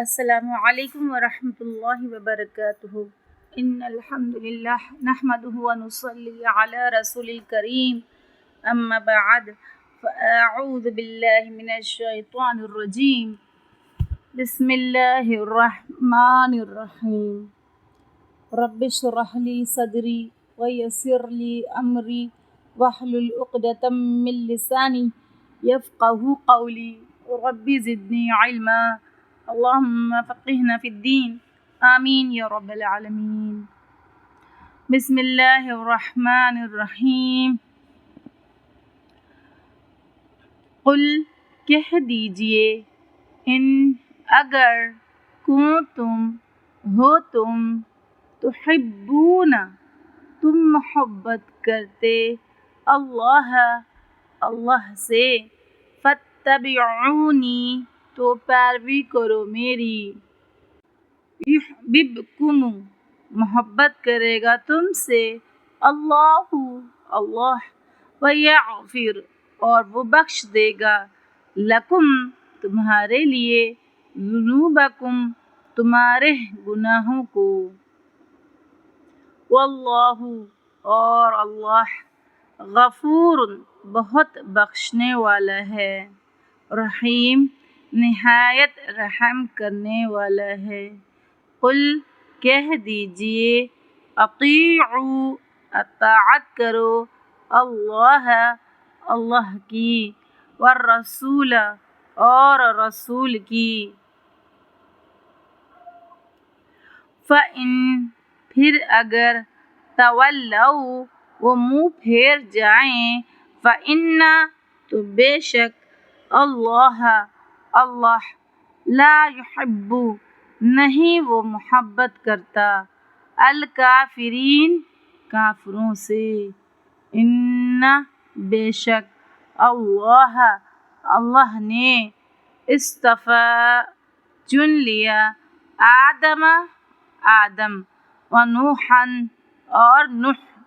السلام عليكم ورحمة الله وبركاته. إن الحمد لله نحمده ونصلي على رسول الكريم. أما بعد فأعوذ بالله من الشيطان الرجيم. بسم الله الرحمن الرحيم. رب اشرح لي صدري ويسر لي أمري. واحلل عقدة من لساني يفقه قولي. ربي زدني علما. اللهم فقهنا في الدين. آمين يا رب العالمين. بسم الله الرحمن الرحيم. قل کہہ دیجئے إن أجر كنتم هوتم تحبون تم محبت كرتي. الله الله سي فاتبعوني. تو پیروی کرو میری۔ یحببکم، محبت کرے گا تم سے۔ اللہ اللہ، ویغفر، اور وہ بخش دے گا۔ لکم، تمہارے لیے۔ ذنوبکم، تمہارے گناہوں کو۔ واللہ، اور اللہ غفور، بہت بخشنے والا ہے۔ رحیم نہایت رحم کرنے والا ہے۔ قل، کہہ دیجیے، اطیعوا، اطاعت کرو اللہ اللہ کی والرسول اور رسول کی۔ فَإِن، پھر اگر تولوا وہ منہ پھیر جائیں فَإِنَّ تو بے شک اللہ اللہ لا يحب، نہیں وہ محبت کرتا۔ الکافرین، کافروں سے۔ ان بے شک اللہ اللہ نے اصطفیٰ چن لیا۔ آدم آدم و نوحن اور نوح۔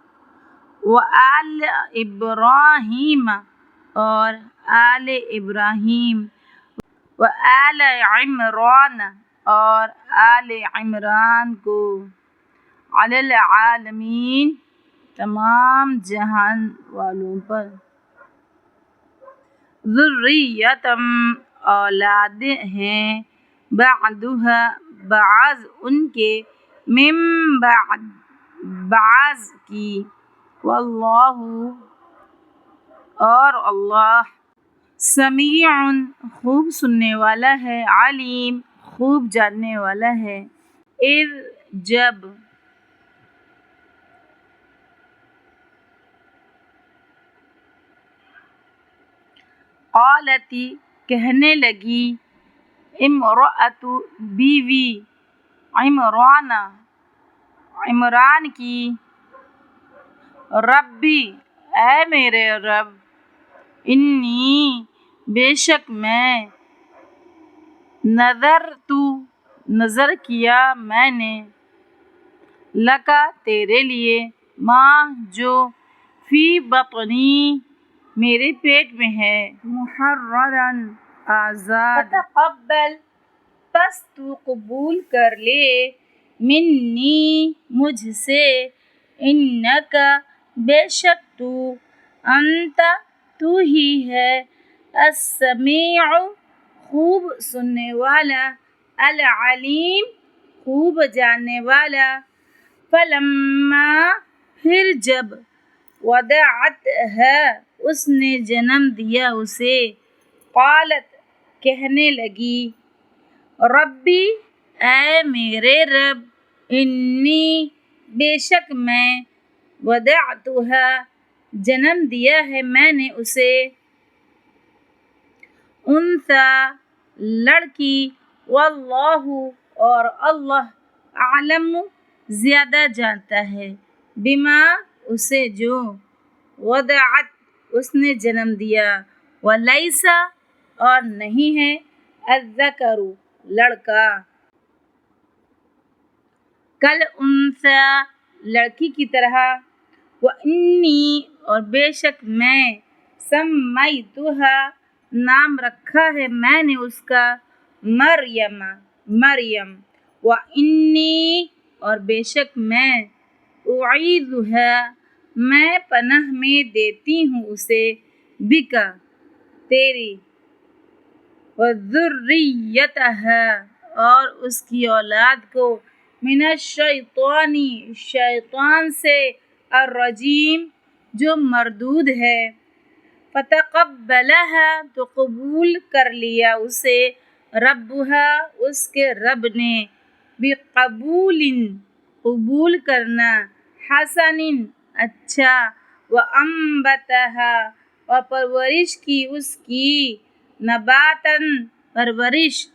و آل ابراہیم اور آل ابراہیم۔ و آل عمران اور آل عمران کو علی العالمین تمام جہان والوں پر۔ ذریتم اولاد ہیں بعدها بعض ان کے من بعد، بعض کی۔ واللہ، اور اللہ۔ سمیع خوب سننے والا ہے، علیم، خوب جاننے والا ہے۔ اذ جب قالتی کہنے لگی امرأت بیوی، عمران عمران کی، ربی، اے میرے رب، انی بے شک میں نظر تو نظر کیا میں نے۔ لکا تیرے لیے ماں جو فی بطنی میرے پیٹ میں ہے۔ محررن آزاد۔ فتقبل پس تو قبول کر لے۔ منی مجھ سے انکا بے شک تو انت تو ہی ہے۔ السمیع خوب سننے والا، العلیم خوب جاننے والا۔ فلما پھر جب وضعت ہے، اس نے جنم دیا اسے۔ قالت، کہنے لگی، ربی، اے میرے رب، انی بے شک میں وضعتها جنم دیا ہے میں نے اسے۔ انثى لڑکی، واللہ، اور اللہ عالم زیادہ جانتا ہے۔ بما اسے جو وضعت اس نے جنم دیا۔ ولیسا، اور نہیں ہے۔ الذکر، لڑکا۔ کل انثى لڑکی کی طرح۔ وانی اور بے شک میں سمیتها نام رکھا ہے میں نے اس کا، مریم مریم۔ و انی، اور بے شک میں اعید ہے میں پناہ میں دیتی ہوں اسے بکا، تیری۔ و ذریت ہے اور اس کی اولاد کو من الشیطانی، شیطان سے الرجیم، جو مردود ہے۔ فتقبلها، تو قبول کر لیا اسے ربها اس کے رب نے۔ بقبول قبول کرنا۔ حسن اچھا۔ و امبتها اور پرورش کی اس کی۔ نباتن پرورش۔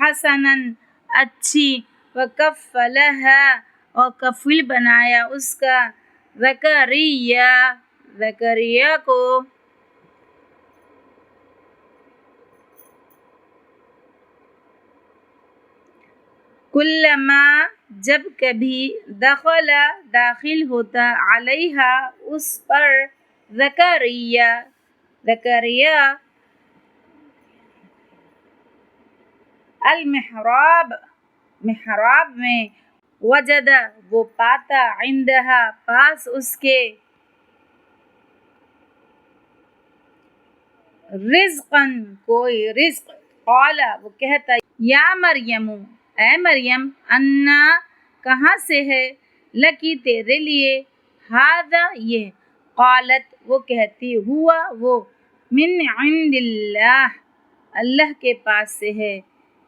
حسنا، اچھی۔ و کفلها اور کفل بنایا اس کا۔ زکریہ زکریہ کو۔ کلما جب کبھی دخل داخل ہوتا علیہ اس پر زکریہ زکریہ المحراب، محراب میں وجد، وہ پاتا عندها پاس اس کے رزقن کوئی رزق قال وہ کہتا یا مریم اے مریم، انا کہاں سے ہے؟ لکی تیرے لیے۔ ہاذا یہ۔ قالت، وہ کہتی، ہوا وہ۔ من عند اللہ۔ اللہ کے پاس سے ہے۔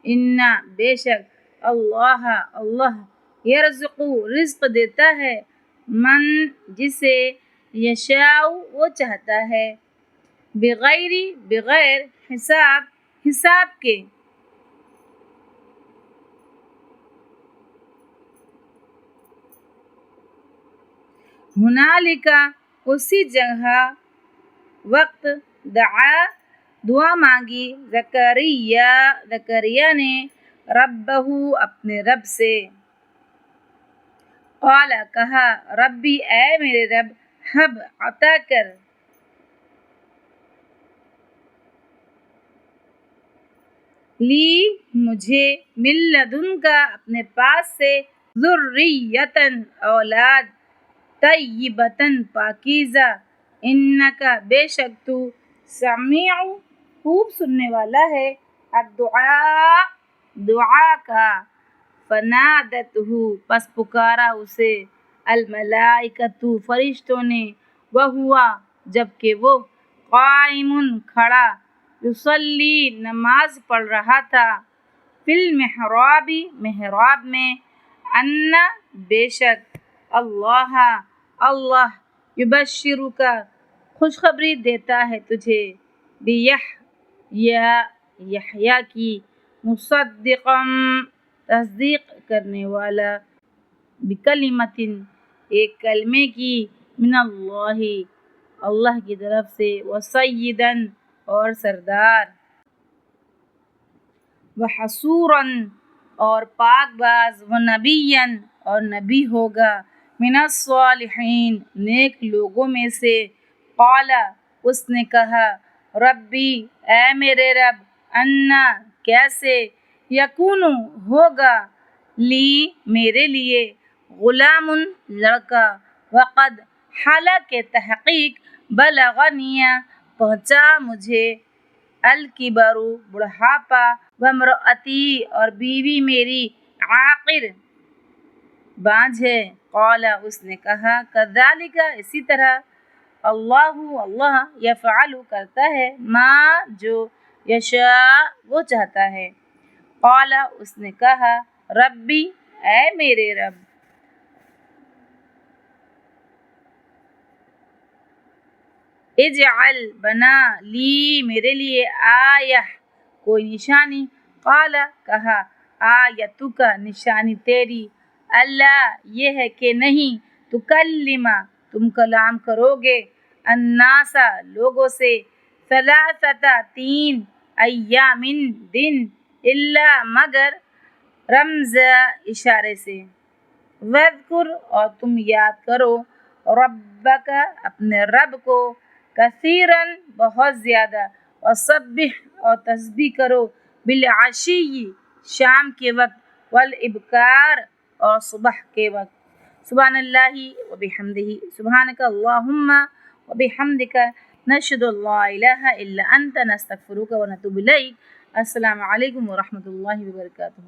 انا، بے شک۔ اللہ اللہ۔ یرزق رزق دیتا ہے۔ من جسے یشاء، وہ چاہتا ہے۔ بغیر بغیر حساب حساب کے۔ ہنالکا اسی جگہ وقت دعا دعا مانگی۔ زکریہ زکریہ نے ربہ اپنے رب سے قال، کہا، ربی، اے میرے رب حب عطا کر۔ لی مجھے من لدن کا اپنے پاس سے ذریتن اولاد۔ طیبتن پاکیزہ۔ انکا بے شک تو سمیع خوب سننے والا ہے۔ الدعاء دعا کا۔ فنادتہ پس پکارا اسے۔ الملائکۃ فرشتوں نے۔ وہ ہوا جبکہ وہ قائم کھڑا۔ یصلی، نماز پڑھ رہا تھا۔ فی المحراب محراب میں، ان بے شک۔ اللہ اللہ یبشرو کا خوشخبری دیتا ہے تجھے بیح یا یحییٰ کی مصدقم تصدیق کرنے والا بکلمت ایک کلمے کی من اللہ اللہ کی طرف سے وسیدن اور سردار۔ وحصوراً اور پاک باز و نبین اور نبی ہوگا۔ من الصالحین، نیک لوگوں میں سے۔ قال، اس نے کہا، ربی، اے میرے رب، انا، کیسے؟ یکون ہوگا لی میرے لیے۔ غلام لڑکا۔ وقد حالانکہ تحقیق بلغنیا پہنچا مجھے۔ الکبرو بڑھاپا، وامرأتی اور بیوی میری، عاقر۔ بانجھ ہے۔ قال، اس نے کہا، کذالک، اسی طرح اللہ اللہ یفعل، کرتا ہے ما، جو یشاء، وہ چاہتا ہے۔ قال، اس نے کہا، ربی، اے میرے رب۔ اجعل بنا لی، میرے لیے آیہ، کوئی نشانی۔ قال، کہا آیتو کا نشانی تیری اللہ، یہ ہے کہ نہیں تو کلمہ تم کلام کرو گے الناسا لوگوں سے۔ ثلاثتا تین ایامن دن۔ اللہ مگر رمز، اشارے سے۔ وذکر اور تم یاد کرو، ربک، اپنے رب کو۔ کثیرن بہت زیادہ۔ اور سبح اور تسبیح کرو۔ بالعشی، شام کے وقت۔ والابکار اور صبح کے وقت سبحان اللہ و بحمدہ سبحانک اللہم و بحمدک نشد اللہ الہ الا انت نستغفرک و نتوب الیک السلام علیکم ورحمۃ اللہ وبرکاتہ